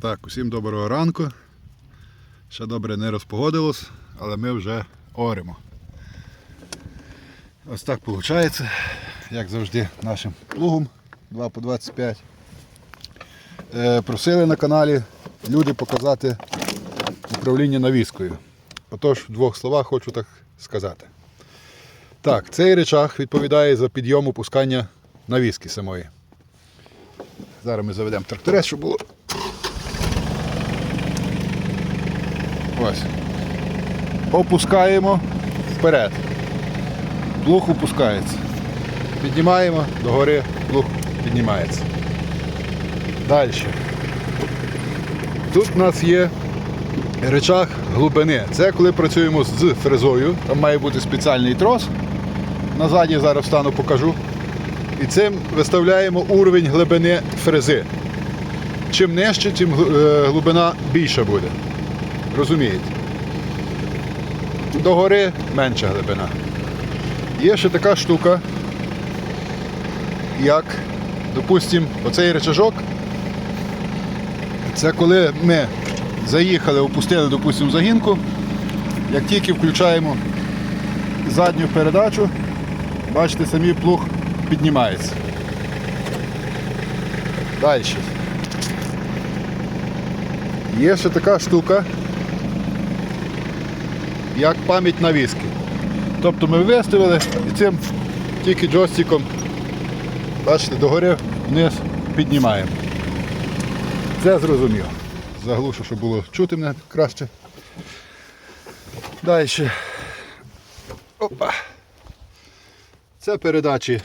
Так, усім доброго ранку. Ще добре не розпогодилось, але ми вже оремо. Ось так виходить, як завжди, нашим плугом 2 по 25. Е, просили на каналі люди показати управління навіскою. Отож, в двох словах хочу так сказати. Так, цей речах відповідає за підйом опускання навіски самої. Зараз ми заведемо тракторець, щоб було Ось. Опускаємо вперед. Плуг опускається. Піднімаємо догори, плуг піднімається. Далі. Тут у нас є речах глибини. Це коли працюємо з фрезою. Там має бути спеціальний трос. Назаді зараз встану покажу. І цим виставляємо уровень глибини фрези. Чим нижче, тим е, глибина більша буде. Розумієте? Догори менша глибина. Є ще така штука, як, допустимо, оцей речажок. Це коли ми заїхали, опустили, допустимо, загінку. Як тільки включаємо задню передачу, бачите, самі плуг піднімається. Далі. Є ще така штука, як пам'ять навіски. Тобто ми виставили і цим тільки джойстиком, бачите, догори вниз піднімаємо. Це зрозуміло. Заглушу, щоб було чути мене краще. Далі. Опа. Це передачі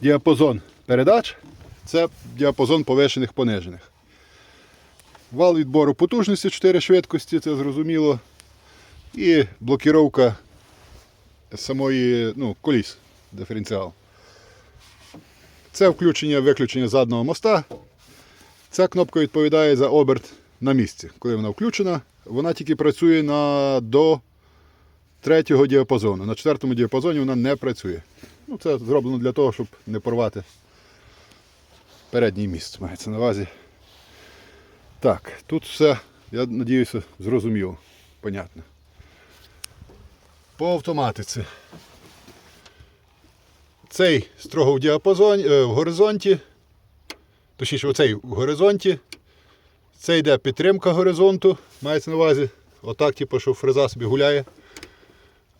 діапазон передач, це діапазон повишених понижених. Вал відбору потужності 4 швидкості, це зрозуміло. І блокіровка самої ну, коліс диференціал. Це включення-виключення заднього моста. Ця кнопка відповідає за оберт на місці. Коли вона включена, вона тільки працює на до третього діапазону. На четвертому діапазоні вона не працює. Ну, Це зроблено для того, щоб не порвати передній міст. Мається на увазі. Так, тут все, я сподіваюся, зрозуміло, понятно. По автоматиці. Цей строго в діапазоні, е, в горизонті. Точніше, оцей в горизонті. Це йде підтримка горизонту, мається на увазі. Отак, типу, що фреза собі гуляє.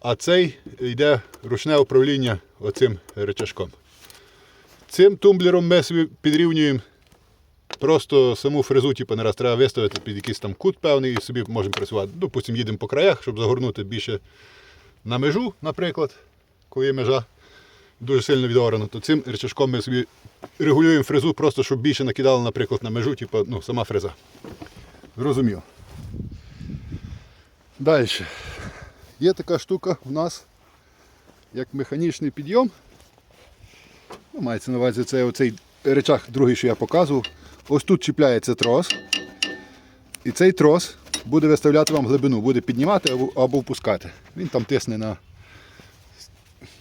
А цей йде ручне управління оцим речашком. Цим тумблером ми собі підрівнюємо Просто саму фрезу типу, не раз треба виставити під якийсь там кут певний і собі можемо працювати. Допустимо, їдемо по краях, щоб загорнути більше на межу, наприклад, коли межа дуже сильно відорана, то цим речашком ми собі регулюємо фрезу, просто щоб більше накидало, наприклад, на межу, типу, ну, сама фреза. Зрозуміло. Далі. Є така штука у нас, як механічний підйом. Ну, мається на увазі це оцей речах другий, що я показував. Ось тут чіпляється трос. І цей трос буде виставляти вам глибину, буде піднімати або, впускати. Він там тисне на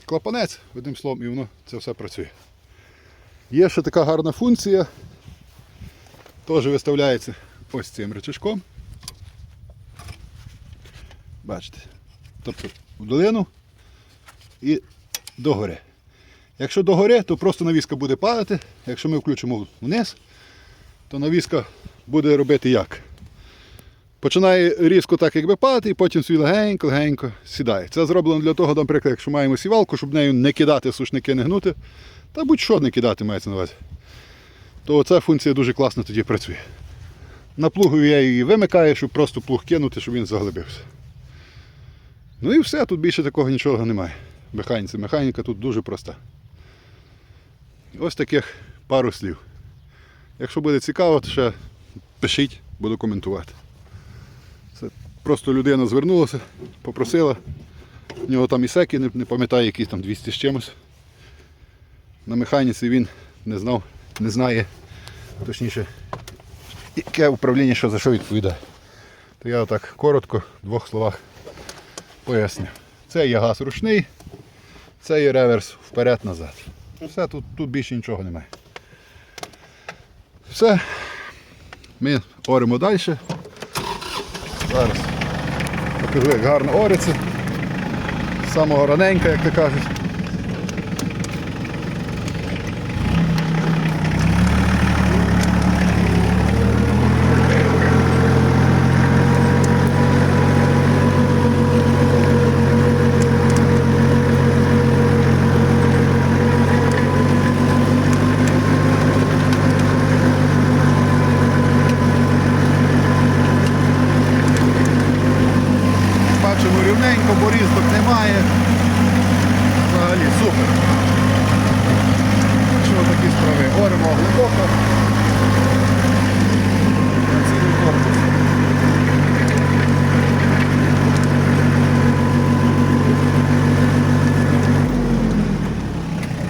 клапанець, одним словом, і воно це все працює. Є ще така гарна функція. Теж виставляється ось цим речашком. Бачите. Тобто в долину і догори. Якщо догори, то просто навіска буде падати. Якщо ми включимо вниз, то навіска буде робити як? Починає різко так якби падати, і потім собі легенько-легенько сідає. Це зроблено для того, наприклад, якщо маємо сівалку, щоб нею не кидати сушники, не гнути, та будь-що не кидати мається на увазі. То ця функція дуже класно тоді працює. На плугу я її вимикаю, щоб просто плуг кинути, щоб він заглибився. Ну і все, тут більше такого нічого немає. Механіці. Механіка тут дуже проста. Ось таких пару слів. Якщо буде цікаво, то ще пишіть, буду коментувати. Просто людина звернулася, попросила. У нього там і секи, не, не пам'ятаю, які там 200 з чимось. На механіці він не знав, не знає, точніше, яке управління що за що відповідає. То я отак коротко, в двох словах поясню. Це є газ ручний, це є реверс вперед-назад. Все, тут, тут більше нічого немає. Все. Ми оремо далі. Зараз покажу, як гарно ориться. З Самого раненька, як то кажуть. Бачимо рівненько, бо різок немає. Взагалі супер. Що такі справи? Оремо глибоко.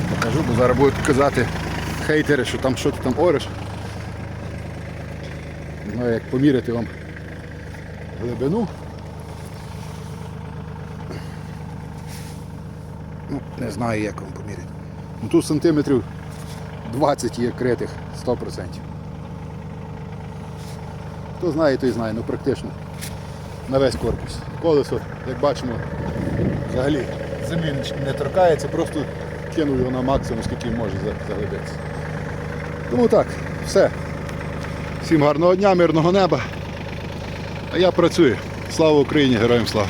Покажу, бо зараз будуть казати хейтери, що там що ти там ореш. Не знаю, як поміряти вам глибину. Ну, не знаю, як вам поміряти. Ну, тут сантиметрів 20 є критих 100%. Хто знає, той знає, ну практично на весь корпус. Колесо, як бачимо, взагалі землі не торкається, просто кинув його на максимум, скільки може за- заглибитися. Тому так, все. Всім гарного дня, мирного неба. А я працюю. Слава Україні, героям слава!